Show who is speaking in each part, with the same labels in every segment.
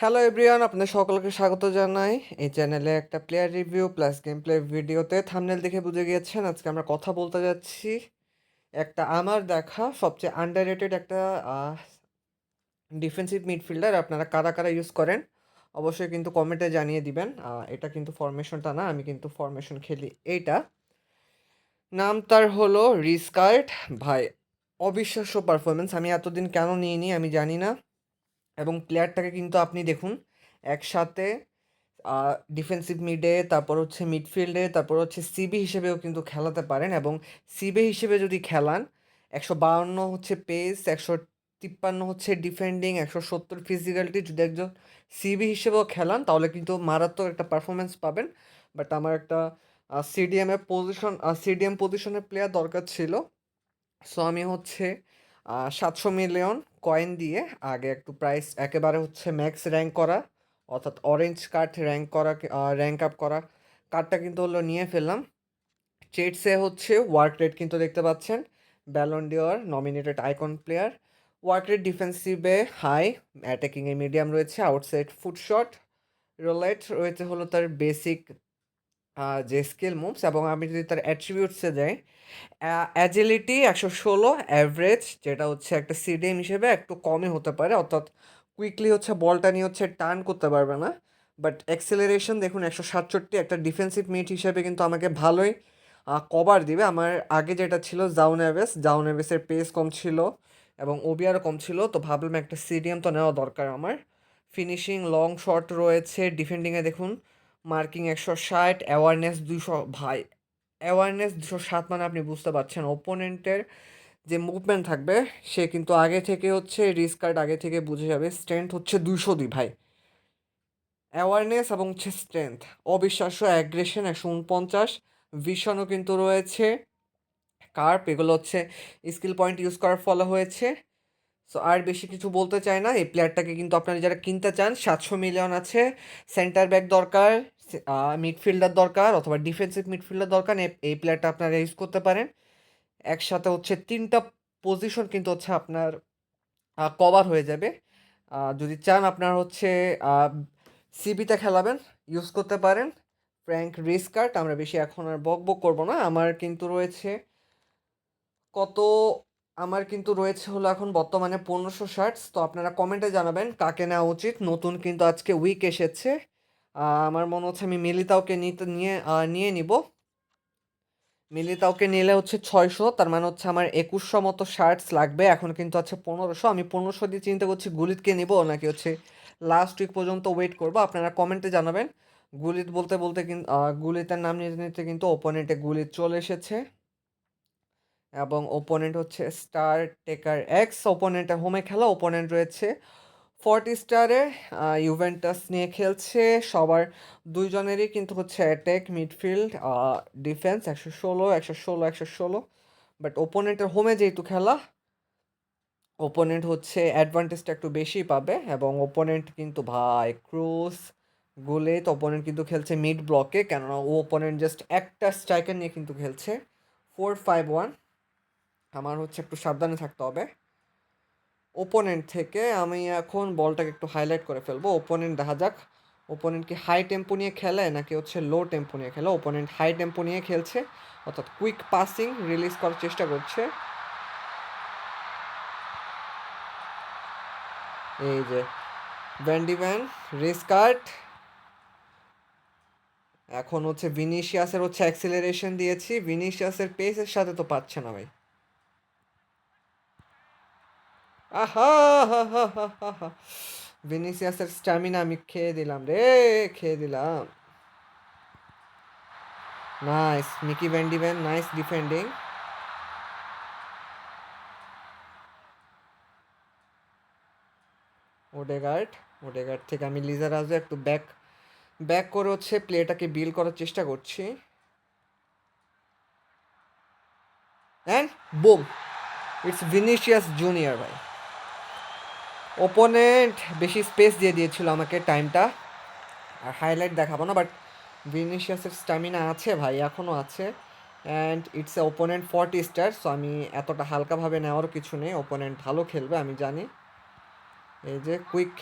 Speaker 1: Hello everyone আপনাদের সকলকে স্বাগত জানাই। এই চ্যানেলে একটা player review plus game play ভিডিওতে থামনেল দেখে বুঝে গিয়েছেন, আজকে আমরা কথা বলতে যাচ্ছি। একটা আমার দেখা, সবচেয়ে আন্ডাররেটেড একটা ডিফেন্সিভ মিডফিল্ডার আপনারা কারা কারা ইউজ করেন, অবশ্যই কিন্তু কমেন্টে জানিয়ে দিবেন। এটা কিন্তু ফরমেশনটা না, আমি কিন্তু ফরমেশন খেলি এইটা। নাম তার হলো রিস্কার্ট। ভাই, অবিশ্বাস্য পারফরমেন্স আমি এতদিন কেন নিইনি আমি জানি না। এবং প্লেয়ারটাকে কিন্তু আপনি দেখুন, একসাথে ডিফেন্সিভ মিডে তারপর হচ্ছে মিডফিল্ডে তারপর হচ্ছে সিবি হিসেবেও কিন্তু খেলাতে পারেন এবং সিবি হিসেবে যদি খেলান, একশো বাউন্ন হচ্ছে পেস একশো তিপ্পান্ন হচ্ছে ডিফেন্ডিং একশো সত্তর ফিজিক্যালিটি যদি একজন সিবি হিসেবেও খেলান, তাহলে কিন্তু মারাত্মক একটা পারফরমেন্স পাবেন। বাট আমার একটা সিডিএমের পজিশন সিডিএম পজিশনের প্লেয়ার দরকার ছিল। সো আমি হচ্ছে সাতশো মিলিয়ন কয়েন দিয়ে আগে একটু প্রাইস একেবারে হচ্ছে ম্যাক্স র্যাঙ্ক করা, অর্থাৎ অরেঞ্জ কার্ড র্যাঙ্ক করা র্যাঙ্ক আপ করা। কার্ডটা কিন্তু হলো নিয়ে ফেললাম। চেটসে হচ্ছে ওয়ার্ক রেট কিন্তু দেখতে পাচ্ছেন। Ballon d'Or nominated icon player work rate ডিফেন্সিভে high অ্যাটাকিংয়ে মিডিয়াম রয়েছে। আউটসাইড ফুট শট রোলেট রয়েছে হলো তার বেসিক যে স্কিল মুভস এবং আমি যদি তার অ্যাট্রিবিউটসে যাই অ্যাজিলিটি একশো ষোলো অ্যাভারেজ যেটা হচ্ছে একটা সিডিএম হিসেবে একটু কমই হতে পারে, অর্থাৎ কুইকলি হচ্ছে বলটা নিয়ে হচ্ছে টার্ন করতে পারবে না। বাট অ্যাক্সেলারেশন দেখুন, একশো সাতষট্টি একটা ডিফেন্সিভ মিট হিসেবে কিন্তু আমাকে ভালোই কভার দিবে। আমার আগে যেটা ছিল জাউন অ্যাভেস জাউন জাউনেভেসের পেস কম ছিল এবং ওবিআরও কম ছিল, তো ভাবলাম একটা সিডিএম তো নেওয়া দরকার আমার। ফিনিশিং লং শট রয়েছে ডিফেন্ডিংয়ে দেখুন মার্কিং একশো ষাট অ্যাওয়ারনেস দুশো ভাই অ্যাওয়ারনেস দুশো সাত মানে আপনি বুঝতে পারছেন ওপোনেন্টের যে মুভমেন্ট থাকবে, সে কিন্তু আগে থেকে হচ্ছে রিস্ক কার্ড আগে থেকে বুঝে যাবে স্ট্রেংথ হচ্ছে দুশো দুই ভাই। অ্যাওয়ারনেস এবং হচ্ছে স্ট্রেংথ অবিশ্বাস্য অ্যাগ্রেশন একশো উনপঞ্চাশ ভিশনও কিন্তু রয়েছে কার্প এগুলো হচ্ছে স্কিল পয়েন্ট ইউজ করার ফলে হয়েছে। সো আর বেশি কিছু বলতে চাই না। এই প্লেয়ারটাকে কিন্তু আপনারা যারা কিনতে চান, সাতশো মিলিয়ন আছে। সেন্টার ব্যাক দরকার মিডফিল্ডার দরকার অথবা ডিফেন্সিভ মিডফিল্ডার দরকার। এই প্লেয়ারটা আপনারা ইউজ করতে পারেন। একসাথে হচ্ছে তিনটা পজিশন কিন্তু হচ্ছে আপনার কভার হয়ে যাবে। যদি চান আপনার হচ্ছে সিবিতে খেলাবেন ইউজ করতে পারেন। ফ্র্যাঙ্ক রিস্কার্ট আমরা বেশি এখন আর বক বক করব না। আমার কিন্তু রয়েছে কত আমার কিন্তু রয়েছে হলো এখন বর্তমানে পনেরোশো শার্টস তো আপনারা কমেন্টে জানাবেন কাকে নেওয়া উচিত। নতুন কিন্তু আজকে উইক এসেছে। আমার মনে হচ্ছে আমি মিলিতাওকে নিতে, নিয়ে নিয়ে নিব। মিলিতাওকে নিলে হচ্ছে ছয়শো, তার মানে হচ্ছে আমার একুশশো মতো শার্টস লাগবে। এখন কিন্তু আছে পনেরোশো। আমি পনেরোশো দিয়ে চিন্তা করছি গুলিতকে নিব নাকি হচ্ছে লাস্ট উইক পর্যন্ত ওয়েট করব? আপনারা কমেন্টে জানাবেন। গুলিত বলতে বলতে কিন্তু গুলিতের নাম নিতে নিতে কিন্তু ওপোনেন্টে গুলিত চলে এসেছে। এবং ওপোনেন্ট হচ্ছে স্টার টেকার এক্স ওপোনেন্টের হোমে খেলা ওপোনেন্ট রয়েছে ফর্টি স্টারে ইউভেন্টাস নিয়ে খেলছে, সবার দুইজনেরই কিন্তু হচ্ছে অ্যাটেক মিডফিল্ড ডিফেন্স একশো ষোলো একশো ষোলো একশো ষোলো। বাট ওপোনেন্টের হোমে যেহেতু খেলা ওপোনেন্ট হচ্ছে অ্যাডভান্টেজটা একটু বেশি পাবে এবং ওপোনেন্ট কিন্তু ভাই ক্রুজ গোলেত ওপোনেন্ট কিন্তু খেলছে মিড ব্লকে কেননা ও ওপোনেন্ট জাস্ট একটা স্ট্রাইকার নিয়ে কিন্তু খেলছে ফোর ফাইভ ওয়ান আমার হচ্ছে একটু সাবধানে থাকতে হবে। ওপোনেন্ট থেকে আমি এখন বলটাকে একটু হাইলাইট করে ফেলব। ওপোনেন্ট দেখা যাক। ওপোনেন্ট কি হাই টেম্পো নিয়ে খেলে নাকি হচ্ছে লো টেম্পো নিয়ে খেলে? ওপোনেন্ট হাই টেম্পো নিয়ে খেলছে, অর্থাৎ কুইক পাসিং রিলিজ করার চেষ্টা করছে। এই যে ভ্যান্ডিভ্যান রিস্কার্ট এখন হচ্ছে ভিনিশিয়াসের হচ্ছে অ্যাক্সিলারেশন দিয়েছি। ভিনিশিয়াসের পেসের সাথে তো পাচ্ছে না ভাই। আহা, হা হা হা হা হা। ভিনিসিয়াসের স্ট্যামিনা আমি খেয়ে দিলাম রে, খেয়ে দিলাম। Nice Micky van de Ven nice defending Odegaard Odegaard থেকে আমি লিজার আসবে একটু ব্যাক ব্যাক করে হচ্ছে প্লেটাকে বিল করার চেষ্টা করছি। And boom it's Vinicius junior ভাই। ওপোনেন্ট বেশি স্পেস দিয়ে দিয়েছিল আমাকে টাইমটা আর হাইলাইট দেখাবো না বাট ভিনিশিয়াসের স্ট্যামিনা আছে ভাই এখনও আছে। And it's a opponent forty star so আমি এতটা হালকাভাবে নেওয়ার কিছু নেই। ওপোনেন্ট ভালো খেলবে, আমি জানি। এই যে কুইক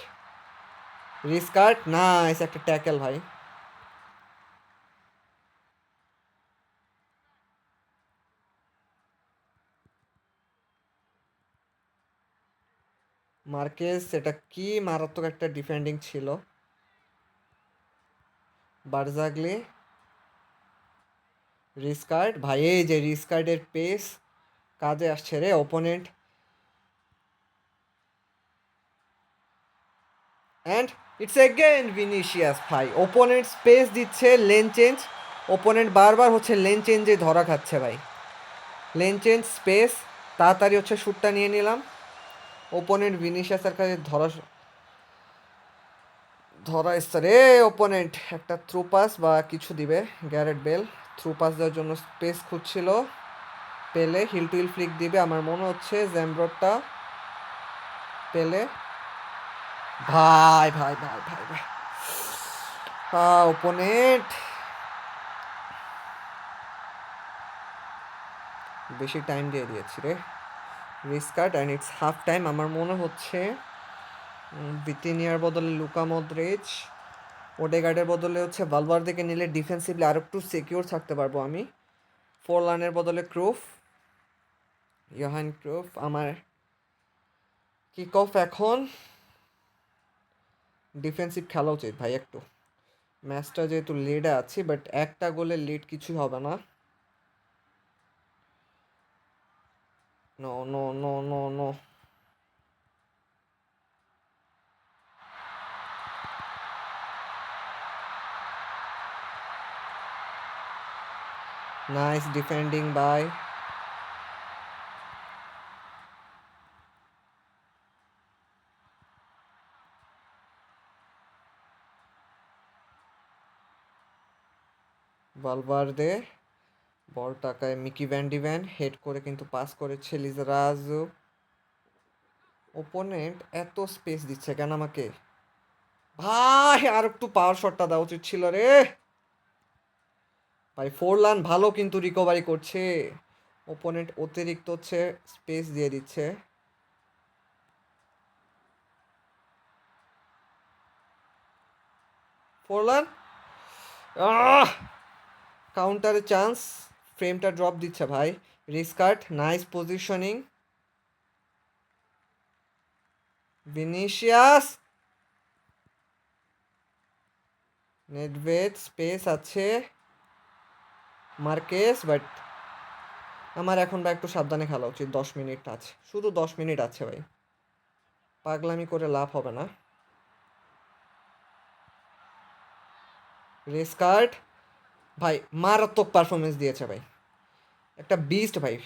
Speaker 1: রিস্কার্ট নাইস একটা ট্যাকেল ভাই। মার্কেস, এটা কি মারাত্মক একটা ডিফেন্ডিং ছিল? বারজাগলি, রিস্কার্ড, ভাই, এই যে রিস্কার্ডের পেস কাজে আসছে রে opponent and it's again Vinicius ভাই ওপোনেন্ট স্পেস দিচ্ছে লেন চেঞ্জ ওপোনেন্ট বারবার হচ্ছে লেন চেঞ্জে ধরা খাচ্ছে, ভাই। লেন চেঞ্জ স্পেস তাড়াতাড়ি হচ্ছে শ্যুটটা নিয়ে নিলাম। ওপোনেন্ট ভিনিশিয়াসের কাছে ধরা ধরা এসছে। রে ওপোনেন্ট একটা থ্রু পাস বা কিছু দিবে গ্যারেট বেল থ্রু পাস দেওয়ার জন্য স্পেস খুঁজছিল। পেলে হিল টু হিল ফ্লিক দিবে। আমার মনে হচ্ছে জ্যামব্রডটা পেলে ভাই ভাই ভাই ভাই ভাই। ওপোনেন্ট বেশি টাইম দিয়ে দিয়েছি রে। Restart and it's half time আমার মনে হচ্ছে বিটিনিয়ার বদলে লুকা মদ্রিচ ওডেগার্ডের বদলে হচ্ছে বালবার থেকে নিলে ডিফেন্সিভলি আরও একটু সিকিউর থাকতে পারব আমি। ফোর লানের বদলে ক্রুফ ইহান ক্রুফ, আমার কিক অফ এখন। ডিফেন্সিভ খেলা উচিত ভাই একটু। ম্যাচটা যেহেতু লিডে আছি বাট একটা গোলে লিড কিছুই হবে না। No, no, no, no, no. Nice defending by Valverde. বল টাকায় মিকি ভ্যান্ডিভ্যান হেড করে কিন্তু পাস করেছে লিজারাজু ওপোনেন্ট এত স্পেস দিচ্ছে কেন আমাকে? ভাই, আর একটু পাওয়ার শটটা দেওয়া উচিত ছিল রে। ভাই ফোরলান ভালো কিন্তু রিকভারি করছে। ওপোনেন্ট অতিরিক্ত হচ্ছে স্পেস দিয়ে দিচ্ছে। ফোরলান কাউন্টারে চান্স ফ্রেমটা ড্রপ দিচ্ছে ভাই। রিস্কার্ট নাইস পজিশনিং ভিনিশিয়াস নেটভেদ স্পেস আছে। মার্কেস বাট আমার এখন বা একটু সাবধানে খেলা উচিত, দশ মিনিট আছে শুধু দশ মিনিট আছে ভাই। পাগলামি করে লাভ হবে না। রেস কার্ড ভাই মারাত্মক পারফরমেন্স দিয়েছে ভাই। একটা বিস্ট ভাই।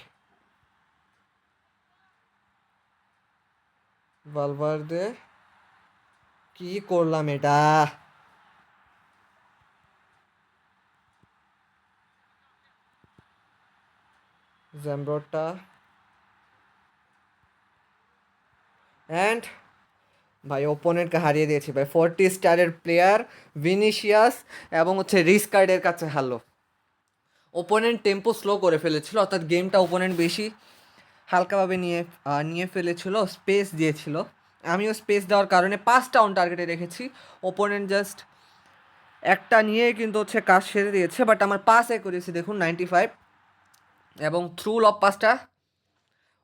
Speaker 1: দে কি করলাম এটা? জ্যামব্রোটা অ্যান্ড ভাই ওপোনেন্টকে হারিয়ে দিয়েছি ভাই। ফোরটি স্টারের প্লেয়ার ভিনিশিয়াস এবং হচ্ছে রিস্কার্ডের কাছে হারলো। ওপোনেন্ট টেম্পো স্লো করে ফেলেছিল, অর্থাৎ গেমটা ওপোনেন্ট বেশি হালকাভাবে নিয়ে নিয়ে ফেলেছিল স্পেস দিয়েছিল। আমিও স্পেস দেওয়ার কারণে পাঁচটা অন টার্গেটে রেখেছি। ওপোনেন্ট জাস্ট একটা নিয়ে কিন্তু হচ্ছে কাজ সেরে দিয়েছে বাট আমার পাস এ করেছি দেখুন নাইনটি ফাইভ এবং থ্রু লব পাসটা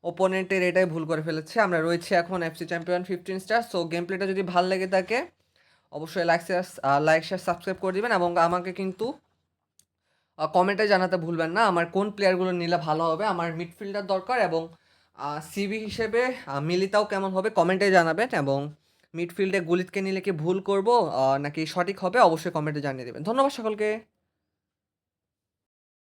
Speaker 1: ওপোনেন্টের এটাই ভুল করে ফেলেছে। আমরা রয়েছি এখন FC champion fifteen star so game প্লেটা যদি ভালো লেগে থাকে, অবশ্যই like share like share subscribe করে দিবেন এবং আমাকে কিন্তু কমেন্টে জানাতে ভুলবেন না। আমার কোন প্লেয়ারগুলো নিলে ভালো হবে, আমার মিডফিল্ডার দরকার এবং সিবি হিসেবে মিলিতাও কেমন হবে কমেন্টে জানাবেন এবং মিডফিল্ডে গুলিতকে নিলে কি ভুল করব নাকি সঠিক হবে, অবশ্যই কমেন্টে জানিয়ে দেবেন। ধন্যবাদ সকলকে।